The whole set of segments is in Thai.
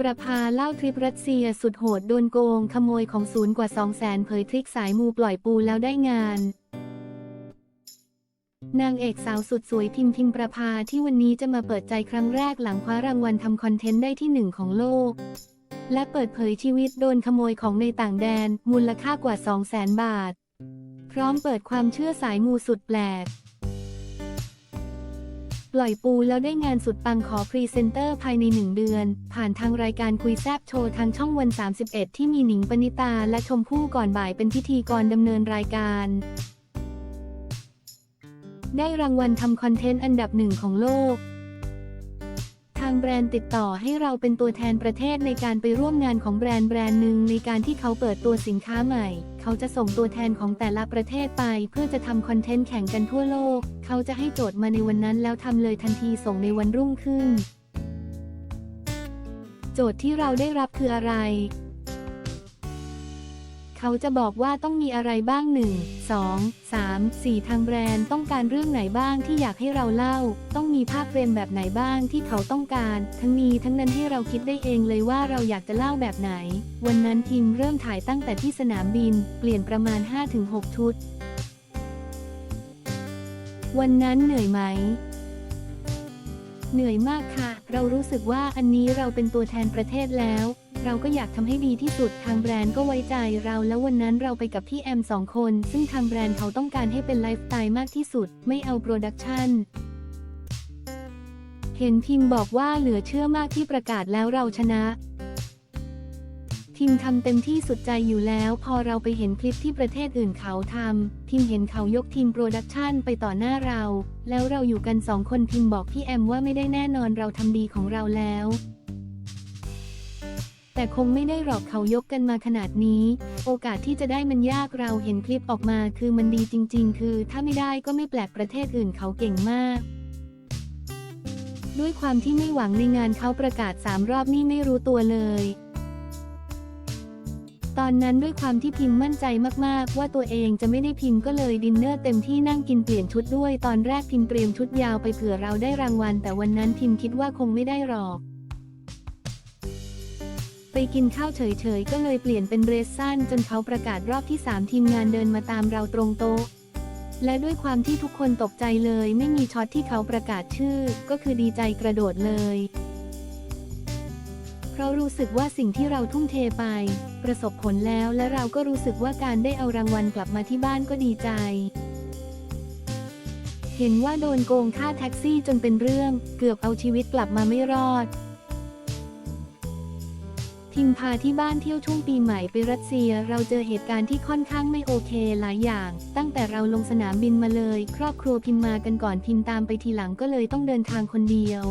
ประภาเล่าทริปรัสเซียสุดโหดโดนโกง ขโมยของศูนย์กว่า 2 0 0แสนเผยทริคสายมูปล่อยปูแล้วได้งาน นางเอกสาวสุดสวยพิมพิมประภาที่วันนี้จะมาเปิดใจครั้งแรกหลังคว้ารางวัลทำคอนเทนต์ได้ที่หนึ่งของโลก และเปิดเผยชีวิตโดนขโมยของในต่างแดน มูลค่ากว่า 2 0 0แสนบาท พร้อมเปิดความเชื่อสายมูสุดแปลก ปล่อยปูแล้วได้งานสุดปังขอพรีเซนเตอร์ภายในหนึ่งเดือน ผ่านทางรายการคุยแซบโชว์ทางช่องวัน 31 ที่มีหนิงปณิตาและชมพู่ก่อนบ่ายเป็นพิธีกรดำเนินรายการ ได้รางวัลทำคอนเทนต์อันดับหนึ่งของโลกางแบรนด์ติดต่อให้เราเป็นตัวแทนประเทศในการไปร่วมงานของแบรนด์แบรนด์หนึ่งในการที่เขาเปิดตัวสินค้าใหม่ เขาจะส่งตัวแทนของแต่ละประเทศไป เพื่อจะทำคอนเทนต์แข่งกันทั่วโลก เขาจะให้โจทย์มาในวันนั้นแล้วทำเลยทันทีส่งในวันรุ่งขึ้น โจทย์ที่เราได้รับคืออะไร เขาจะบอกว่าต้องมีอะไรบ้าง 1 2 3 4 ทางแบรนด์ต้องการเรื่องไหนบ้างที่อยากให้เราเล่า ต้องมีภาพเฟรมแบบไหนบ้างที่เขาต้องการ ทั้งนี้ทั้งนั้นให้เราคิดได้เองเลยว่าเราอยากจะเล่าแบบไหน วันนั้นทีมเริ่มถ่ายตั้งแต่ที่สนามบิน เปลี่ยนประมาณ 5-6 ชุด วันนั้นเหนื่อยไหมเหนื่อยมากค่ะ เรารู้สึกว่าอันนี้เราเป็นตัวแทนประเทศแล้ว เราก็อยากทำให้ดีที่สุดทางแบรนด์ก็ไว้ใจเราแล้ววันนั้นเราไปกับพี่แอมสองคน ซึ่งทางแบรนด์เขาต้องการให้เป็นไลฟ์สไตล์มากที่สุด ไม่เอาโปรดักชันเห็นพิมพ์บอกว่าเหลือเชื่อมากที่ประกาศแล้วเราชนะทีมทำเต็มที่สุดใจอยู่แล้ว พอเราไปเห็นคลิปที่ประเทศอื่นเขาทำทีมเห็นเขายกทีมโปรดักชันไปต่อหน้าเรา แล้วเราอยู่กันสองคนพิมบอกพี่แอมว่าไม่ได้แน่นอนเราทำดีของเราแล้ว แต่คงไม่ได้หรอกเขายกกันมาขนาดนี้ โอกาสที่จะได้มันยากเราเห็นคลิปออกมาคือมันดีจริง ๆ คือถ้าไม่ได้ก็ไม่แปลกประเทศอื่นเขาเก่งมาก ด้วยความที่ไม่หวังในงานเขาประกาศสามรอบนี่ไม่รู้ตัวเลย ตอนนั้นด้วยความที่พิมพ์มั่นใจมากๆ ว่าตัวเองจะไม่ได้พิมพ์ก็เลยดินเนอร์เต็มที่นั่งกินเปลี่ยนชุดด้วย ตอนแรกพิมพ์เตรียมชุดยาวไปเผื่อเราได้รางวัล แต่วันนั้นพิมพ์คิดว่าคงไม่ได้หรอก ไปกินข้าวเฉยๆ ก็เลยเปลี่ยนเป็นเดรสสั้นจนเขาประกาศรอบที่ 3 ทีมงานเดินมาตามเราตรงโต๊ะ และด้วยความที่ทุกคนตกใจเลยไม่มีช็อตที่เขาประกาศชื่อ ก็คือดีใจกระโดดเลย เพราะรู้สึกว่าสิ่งที่เราทุ่มเทไป ประสบผลแล้วและเราก็รู้สึกว่าการได้เอารางวัลกลับมาที่บ้านก็ดีใจเห็นว่าโดนโกงค่าแท็กซี่จนเป็นเรื่อง เกือบเอาชีวิตกลับมาไม่รอด ทิมพาที่บ้านเที่ยวช่วงปีใหม่ไปรัสเซีย เราเจอเหตุการณ์ที่ค่อนข้างไม่โอเคหลายอย่าง ตั้งแต่เราลงสนามบินมาเลย ครอบครัวพิมมากันก่อนพิมตามไปทีหลังก็เลยต้องเดินทางคนเดียว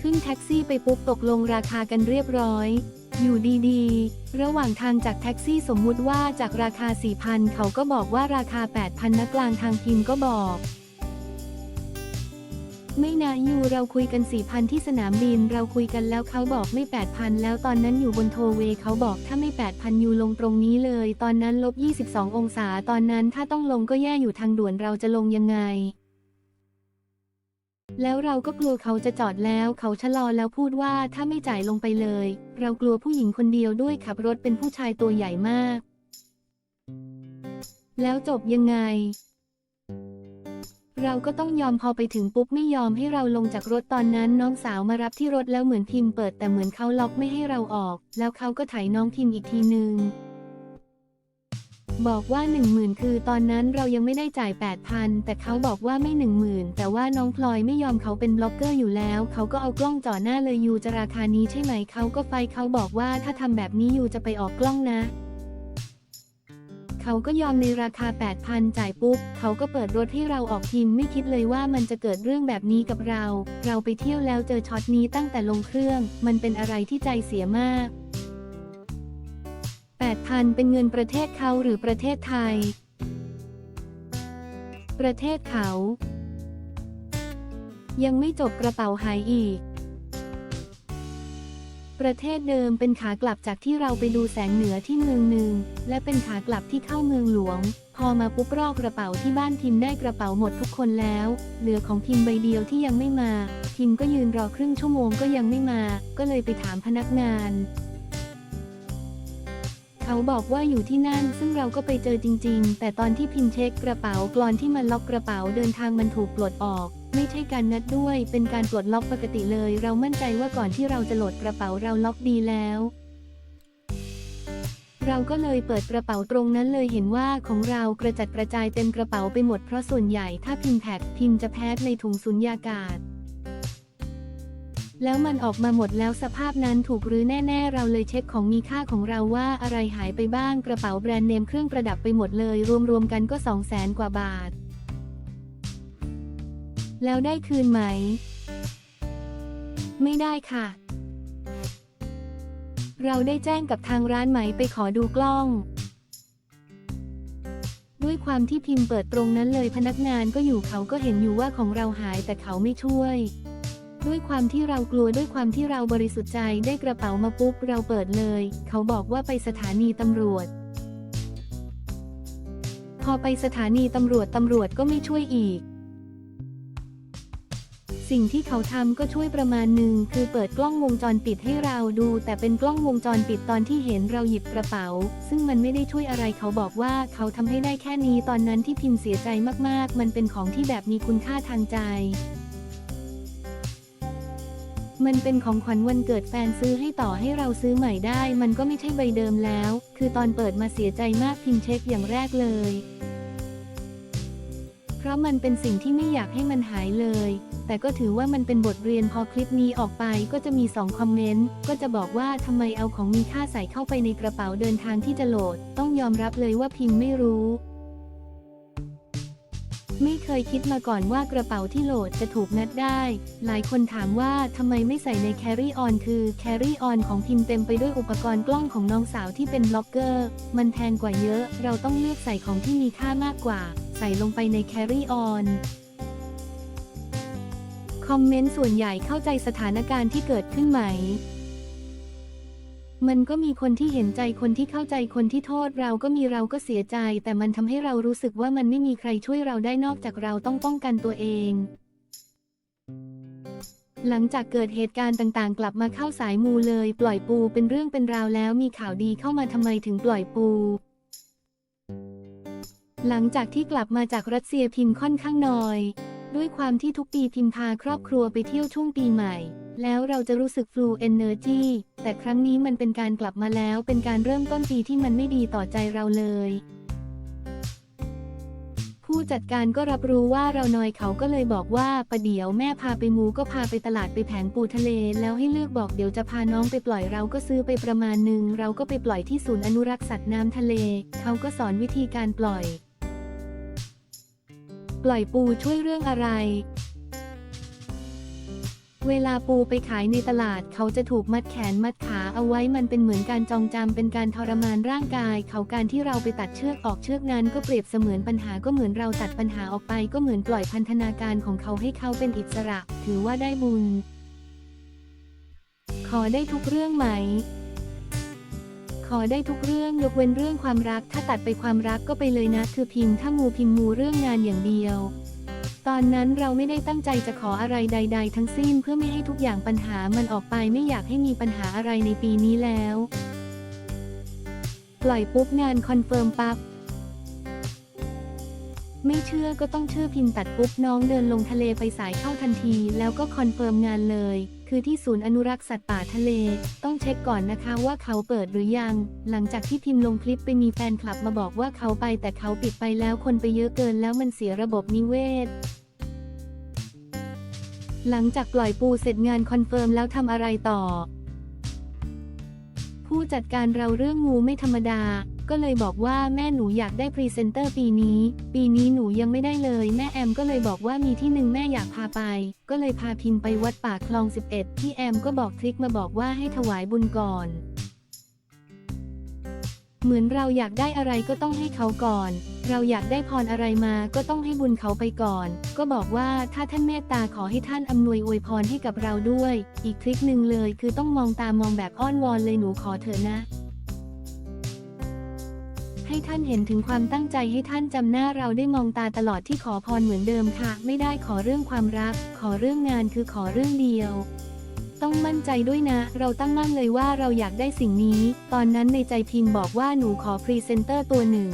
ขึ้นแท็กซี่ไปปุ๊บตกลงราคากันเรียบร้อย อยู่ดีๆ ระหว่างทางจากแท็กซี่สมมุติว่าจากราคา 4,000 เขาก็บอกว่าราคา 8,000นะกลางทางพิมก็บอก ไม่นะยูเราคุยกัน4,000ที่สนามบิน เราคุยกันแล้วเขาบอกไม่8,000แล้วตอนนั้นอยู่บนโทเวย์เขาบอกถ้าไม่8,000ยูลงตรงนี้เลย ตอนนั้นลบ22องศาตอนนั้นถ้าต้องลงก็แย่อยู่ทางด่วนเราจะลงยังไง แล้วเราก็กลัวเขาจะจอดแล้ว เขาชะลอแล้วพูดว่าถ้าไม่จ่ายลงไปเลย เรากลัวผู้หญิงคนเดียวด้วยขับรถเป็นผู้ชายตัวใหญ่มาก แล้วจบยังไง เราก็ต้องยอมพอไปถึงปุ๊บไม่ยอมให้เราลงจากรถตอนนั้นน้องสาวมารับที่รถแล้วเหมือนพิมพ์เปิดแต่เหมือนเขาล็อกไม่ให้เราออก แล้วเขาก็ไถน้องพิมพ์อีกทีนึงบอกว่า 1 0,000 คือตอนนั้นเรายังไม่ได้จ่าย 8,000 แต่เขาบอกว่าไม่ 1 0,000 แต่ว่าน้องพลอยไม่ยอมเขาเป็นบล็อกเกอร์อยู่แล้ว เขาก็เอากล้องจ่อหน้าเลยยูจะราคานี้ใช่ไหมเขาก็ไฟเขาบอกว่าถ้าทำแบบนี้ยูจะไปออกกล้องนะ เขาก็ยอมในราคา 8,000 จ่ายปุ๊บ เขาก็เปิดรถให้เราออกพิมไม่คิดเลยว่ามันจะเกิดเรื่องแบบนี้กับเรา เราไปเที่ยวแล้วเจอช็อตนี้ตั้งแต่ลงเครื่อง มันเป็นอะไรที่ใจเสียมาก 8,000 เป็นเงินประเทศเขาหรือประเทศไทย ประเทศเขา ยังไม่จบกระเป๋าหายอีก ประเทศเดิมเป็นขากลับจากที่เราไปดูแสงเหนือที่เมืองหนึ่ง และเป็นขากลับที่เข้าเมืองหลวง พอมาปุ๊บรอกกระเป๋าที่บ้านพิมได้กระเป๋าหมดทุกคนแล้ว เหลือของพิมใบเดียวที่ยังไม่มาพิมก็ยืนรอครึ่งชั่วโมงก็ยังไม่มา ก็เลยไปถามพนักงาน เขาบอกว่าอยู่ที่นั่นซึ่งเราก็ไปเจอจริง ๆ แต่ตอนที่พิมเช็คกระเป๋ากรอนที่มันล็อกกระเป๋าเดินทางมันถูกปลดออก ไม่ใช่การนัดด้วย เป็นการปลดล็อกปกติเลย เรามั่นใจว่าก่อนที่เราจะโหลดกระเป๋าเราล็อกดีแล้ว เราก็เลยเปิดกระเป๋าตรงนั้นเลยเห็นว่าของเรากระจัดกระจายเต็มกระเป๋าไปหมดเพราะส่วนใหญ่ถ้าพิมพ์แท็กพิมพ์จะแพ็คในถุงสุญญากาศแล้วมันออกมาหมดแล้วสภาพนั้นถูกรื้อแน่ๆ เราเลยเช็คของมีค่าของเราว่าอะไรหายไปบ้างกระเป๋าแบรนด์เนมเครื่องประดับไปหมดเลย รวมๆกันก็สองแสนกว่าบาท แล้วได้คืนไหม ไม่ได้ค่ะ เราได้แจ้งกับทางร้านไหมไปขอดูกล้อง ด้วยความที่พิมพ์เปิดตรงนั้นเลยพนักงานก็อยู่เขาก็เห็นอยู่ว่าของเราหายแต่เขาไม่ช่วย ด้วยความที่เรากลัวด้วยความที่เราบริสุทธิ์ใจได้กระเป๋ามาปุ๊บเราเปิดเลย เขาบอกว่าไปสถานีตำรวจพอไปสถานีตำรวจตำรวจก็ไม่ช่วยอีก สิ่งที่เขาทำก็ช่วยประมาณหนึ่งคือเปิดกล้องวงจรปิดให้เราดู แต่เป็นกล้องวงจรปิดตอนที่เห็นเราหยิบกระเป๋า ซึ่งมันไม่ได้ช่วยอะไรเขาบอกว่าเขาทำให้ได้แค่นี้ตอนนั้นที่พิมพ์เสียใจมากๆ มันเป็นของที่แบบมีคุณค่าทางใจมันเป็นของขวัญวันเกิดแฟนซื้อให้ต่อให้เราซื้อใหม่ได้ มันก็ไม่ใช่ใบเดิมแล้ว คือตอนเปิดมาเสียใจมากพิมพ์เช็คอย่างแรกเลย เพราะมันเป็นสิ่งที่ไม่อยากให้มันหายเลย แต่ก็ถือว่ามันเป็นบทเรียนพอคลิปนี้ออกไปก็จะมี 2 คอมเมนต์ ก็จะบอกว่าทำไมเอาของมีค่าใส่เข้าไปในกระเป๋าเดินทางที่จะโหลด ต้องยอมรับเลยว่าพิมพ์ไม่รู้ ไม่เคยคิดมาก่อนว่ากระเป๋าที่โหลดจะถูกนัดได้ หลายคนถามว่าทำไมไม่ใส่ใน Carry On คือ Carry On ของพิมพ์เต็มไปด้วยอุปกรณ์กล้องของน้องสาวที่เป็นบล็อกเกอร์ มันแพงกว่าเยอะ เราต้องเลือกใส่ของที่มีค่ามากกว่า ใส่ลงไปใน Carry On คอมเมนต์ส่วนใหญ่เข้าใจสถานการณ์ที่เกิดขึ้นไหม มันก็มีคนที่เห็นใจคนที่เข้าใจคนที่โทษเราก็มีเราก็เสียใจ แต่มันทำให้เรารู้สึกว่ามันไม่มีใครช่วยเราได้นอกจากเราต้องป้องกันตัวเองหลังจากเกิดเหตุการณ์ต่างๆ กลับมาเข้าสายมูเลย ปล่อยปูเป็นเรื่องเป็นราวแล้วมีข่าวดีเข้ามาทำไมถึงปล่อยปู หลังจากที่กลับมาจากรัสเซียพิมพ์ค่อนข้างน้อย ด้วยความที่ทุกปีพิมพาครอบครัวไปเที่ยวช่วงปีใหม่ แล้วเราจะรู้สึกฟลูเอนเนอร์จีแต่ครั้งนี้มันเป็นการกลับมาแล้วเป็นการเริ่มต้นปีที่มันไม่ดีต่อใจเราเลย ผู้จัดการก็รับรู้ว่าเรานอยเขาก็เลยบอกว่าประเดี๋ยวแม่พาไปมูก็พาไปตลาดไปแผงปูทะเล แล้วให้เลือกบอกเดี๋ยวจะพาน้องไปปล่อยเราก็ซื้อไปประมาณหนึ่งเราก็ไปปล่อยที่ศูนย์อนุรักษ์สัตว์น้ำทะเล เขาก็สอนวิธีการปล่อย ปล่อยปูช่วยเรื่องอะไร เวลาปูไปขายในตลาดเขาจะถูกมัดแขนมัดขาเอาไว้มันเป็นเหมือนการจองจำเป็นการทรมานร่างกาย เขาการที่เราไปตัดเชือกออกเชือกนั้นก็เปรียบเสมือนปัญหาก็เหมือนเราตัดปัญหาออกไปก็เหมือนปล่อยพันธนาการของเขาให้เขาเป็นอิสระ ถือว่าได้บุญ ขอได้ทุกเรื่องไหม ขอได้ทุกเรื่องยกเว้นเรื่องความรัก ถ้าตัดไปความรักก็ไปเลยนะคือพิมพ์ถ้างูพิมพ์งูเรื่องงานอย่างเดียว ตอนนั้นเราไม่ได้ตั้งใจจะขออะไรใด ๆ ทั้งสิ้นเพื่อไม่ให้ทุกอย่างปัญหามันออกไปไม่อยากให้มีปัญหาอะไรในปีนี้แล้ว ปล่อยปุ๊บงานคอนเฟิร์มปั๊บ ไม่เชื่อก็ต้องเชื่อพิมตัดปุ๊บน้องเดินลงทะเลไปสายเข้าทันที แล้วก็คอนเฟิร์มงานเลย คือที่ศูนย์อนุรักษ์สัตว์ป่าทะเล ต้องเช็คก่อนนะคะว่าเขาเปิดหรือยัง หลังจากที่พิมพ์ลงคลิปไปมีแฟนคลับมาบอกว่าเขาไปแต่เขาปิดไปแล้วคนไปเยอะเกินแล้วมันเสียระบบนิเวศหลังจากปล่อยปูเสร็จงานคอนเฟิร์มแล้วทำอะไรต่อ ผู้จัดการเราเรื่องงูไม่ธรรมดา ก็เลยบอกว่าแม่หนูอยากได้พรีเซนเตอร์ปีนี้ ปีนี้หนูยังไม่ได้เลย แม่แอมก็เลยบอกว่ามีที่หนึ่งแม่อยากพาไป ก็เลยพาพิมไปวัดป่าคลอง 11 ที่แอมก็บอกทริคมาบอกว่าให้ถวายบุญก่อน เหมือนเราอยากได้อะไรก็ต้องให้เขาก่อน เราอยากได้พรอะไรมาก็ต้องให้บุญเขาไปก่อน ก็บอกว่าถ้าท่านเมตตาขอให้ท่านอำนวยอวยพรให้กับเราด้วย อีกทริคหนึ่งเลยคือต้องมองตามองแบบอ้อนวอนเลยหนูขอเถอะนะ ให้ท่านเห็นถึงความตั้งใจให้ท่านจำหน้าเราได้มองตาตลอดที่ขอพรเหมือนเดิมค่ะ ไม่ได้ขอเรื่องความรัก ขอเรื่องงานคือขอเรื่องเดียว ต้องมั่นใจด้วยนะ เราตั้งมั่นเลยว่าเราอยากได้สิ่งนี้ ตอนนั้นในใจพิมพ์บอกว่าหนูขอพรีเซนเตอร์ตัวหนึ่ง